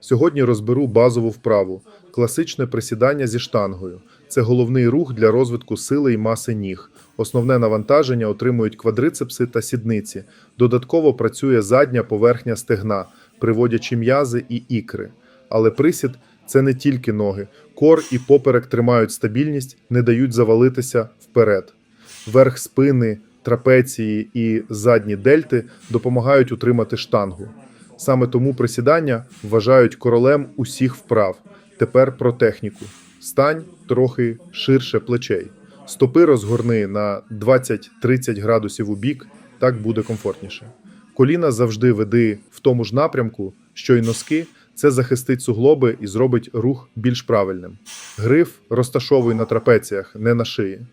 Сьогодні розберу базову вправу класичне присідання зі штангою. Це головний рух для розвитку сили і маси ніг. Основне навантаження отримують квадрицепси та сідниці. Додатково працює задня поверхня стегна, приводячи м'язи і ікри. Але присід це не тільки ноги. Кор і поперек тримають стабільність, не дають завалитися вперед. Верх спини, трапеції і задні дельти допомагають утримати штангу. Саме тому присідання вважають королем усіх вправ. Тепер про техніку. Стань трохи ширше плечей. Стопи розгорни на 20-30 градусів у бік, так буде комфортніше. Коліна завжди веди в тому ж напрямку, що й носки. Це захистить суглоби і зробить рух більш правильним. Гриф розташовуй на трапеціях, не на шиї.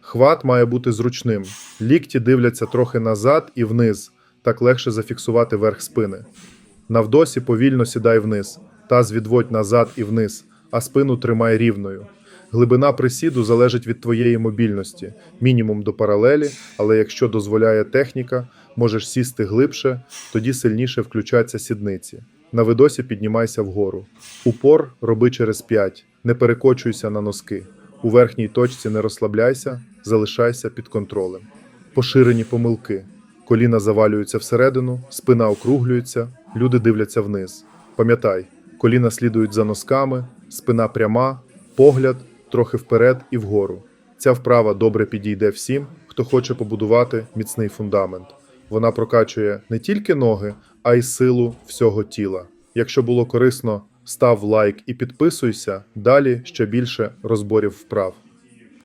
Хват має бути зручним. Лікті дивляться трохи назад і вниз, так легше зафіксувати верх спини. Навдосі повільно сідай вниз, таз відводь назад і вниз, а спину тримай рівною. Глибина присіду залежить від твоєї мобільності, мінімум до паралелі, але якщо дозволяє техніка, можеш сісти глибше, тоді сильніше включаться сідниці. На видосі піднімайся вгору. Упор роби через 5, не перекочуйся на носки. У верхній точці не розслабляйся, залишайся під контролем. Поширені помилки. Коліна завалюються всередину, спина округлюється, люди дивляться вниз. Пам'ятай, коліна слідують за носками, спина пряма, погляд трохи вперед і вгору. Ця вправа добре підійде всім, хто хоче побудувати міцний фундамент. Вона прокачує не тільки ноги, а й силу всього тіла. Якщо було корисно, став лайк і підписуйся. Далі ще більше розборів вправ.